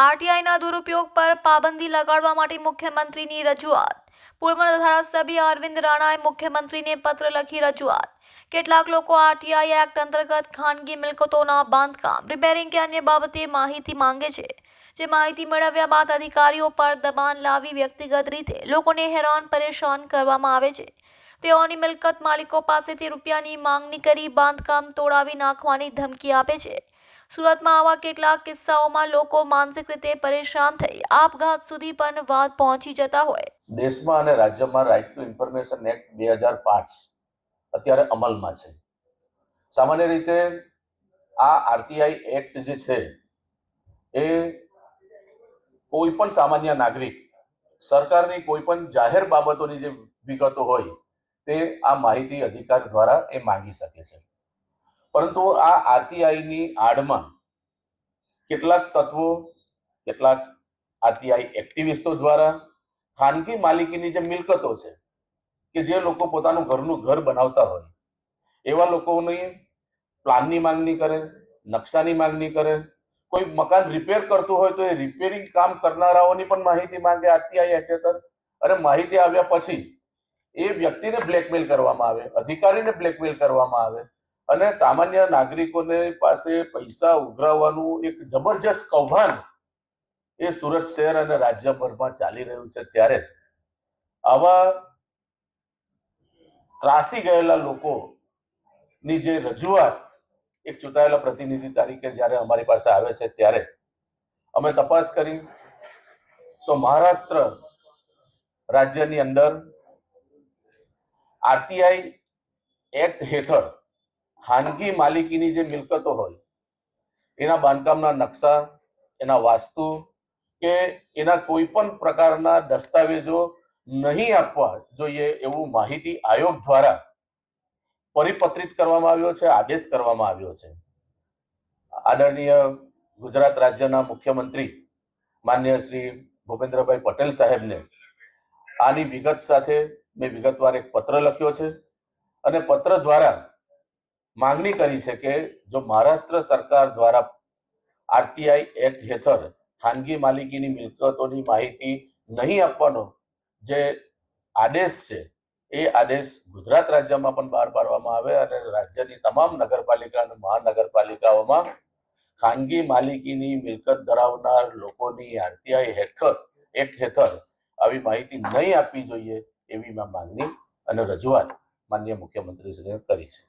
આરટીઆઈના દુરુપયોગ પર પાબંદી લગાડવા માટે મુખ્યમંત્રીની રજૂઆત. પૂર્વ ધારાસભ્ય અરવિંદ રાણાએ મુખ્યમંત્રીને પત્ર લખી રજૂઆત. કેટલાક લોકો આરટીઆઈ એક્ટ અંતર્ગત ખાનગી મિલકતોના બાંધકામ, રિપેરિંગ કે અન્ય બાબતે માહિતી માંગે છે, જે માહિતી મેળવ્યા બાદ અધિકારીઓ પર દબાણ લાવી વ્યક્તિગત રીતે લોકોને હેરાન પરેશાન કરવામાં આવે છે. તેઓની મિલકત માલિકો પાસેથી રૂપિયાની માંગણી કરી બાંધકામ તોડાવી નાખવાની ધમકી આપે છે. સુરતમાં આવા કેટલાક કિસ્સાઓમાં લોકો માનસિક રીતે પરેશાન થઈ આપઘાત સુધી પણ વાત પહોંચી જતા હોય. દેશમાં અને રાજ્યમાં રાઇટ ટુ ઇન્ફોર્મેશન એક્ટ બે હજાર પાંચ અત્યારે અમલમાં છે. સામાન્ય રીતે આ આરટીઆઈ એક્ટ જે છે, એ કોઈ પણ સામાન્ય નાગરિક, સરકારની કોઈ પણ જાહેર બાબતોની જે વિગતો હોય, તે આ માહિતી અધિકાર દ્વારા એ માંગી શકે છે. પરંતુ આ આરટીઆઈની આડમાં કેટલાક તત્વો, કેટલાક આરટીઆઈ એક્ટિવિસ્ટો દ્વારા ખાનગી માલિકીની જે મિલકતો છે, કે જે લોકો પોતાનું ઘરનું ઘર બનાવતા હોય, એવા લોકોની પ્લાનની માંગણી કરે, નકશાની માંગણી કરે, કોઈ મકાન રિપેર કરતું હોય તો એ રિપેરિંગ કામ કરનારાઓની પણ માહિતી માંગે આરટીઆઈ એક્ટ હેઠળ અને માહિતી આવ્યા પછી એ વ્યક્તિને બ્લેકમેલ કરવામાં આવે, અધિકારીને બ્લેકમેલ કરવામાં આવે. અને સામાન્ય નાગરિકોને પાસે પૈસા ઉઘરાવવાનું એક જબરજસ્ત કૌભાંડ એ સુરત શહેર અને રાજ્યભરમાં ચાલી રહ્યું છે ત્યારે આવા ત્રાસી ગયેલા લોકોની જે રજૂઆત એક ચૂંટાયેલા પ્રતિનિધિ તરીકે જ્યારે અમારી પાસે આવે છે ત્યારે અમે તપાસ કરી તો મહારાષ્ટ્ર રાજ્યની અંદર આરટીઆઈ એક્ટ હેઠળ ખાનગી માલિકીની જે મિલકતો હોય, એના બાંધકામના નકશા, એના વાસ્તુ કે એના કોઈ પણ પ્રકારના દસ્તાવેજો નહીં આપવા જોઈએ એવું માહિતી આયોગ દ્વારા પરિપત્રિત કરવામાં આવ્યો છે, આદેશ કરવામાં આવ્યો છે. આદરણીય ગુજરાત રાજ્યના મુખ્યમંત્રી માન્ય શ્રી ભૂપેન્દ્રભાઈ પટેલ સાહેબને આની વિગત સાથે મેં વિગતવાર એક પત્ર લખ્યો છે અને પત્ર દ્વારા માંગણી કરી છે કે જો મહારાષ્ટ્ર સરકાર દ્વારા આરટીઆઈ એક્ટ હેઠળ ખાનગી માલિકીની મિલકતોની માહિતી નહીં આપવાનો જે આદેશ છે, એ આદેશ ગુજરાત રાજ્યમાં પણ બહાર પાડવામાં આવે અને રાજ્યની તમામ નગરપાલિકા અને મહાનગરપાલિકાઓમાં ખાનગી માલિકીની મિલકત ધરાવનાર લોકોની આરટીઆઈ હેઠળ, એક્ટ હેઠળ આવી માહિતી નહીં આપવી જોઈએ એવી માંગણી અને રજૂઆત માન્ય મુખ્યમંત્રીશ્રીએ કરી છે.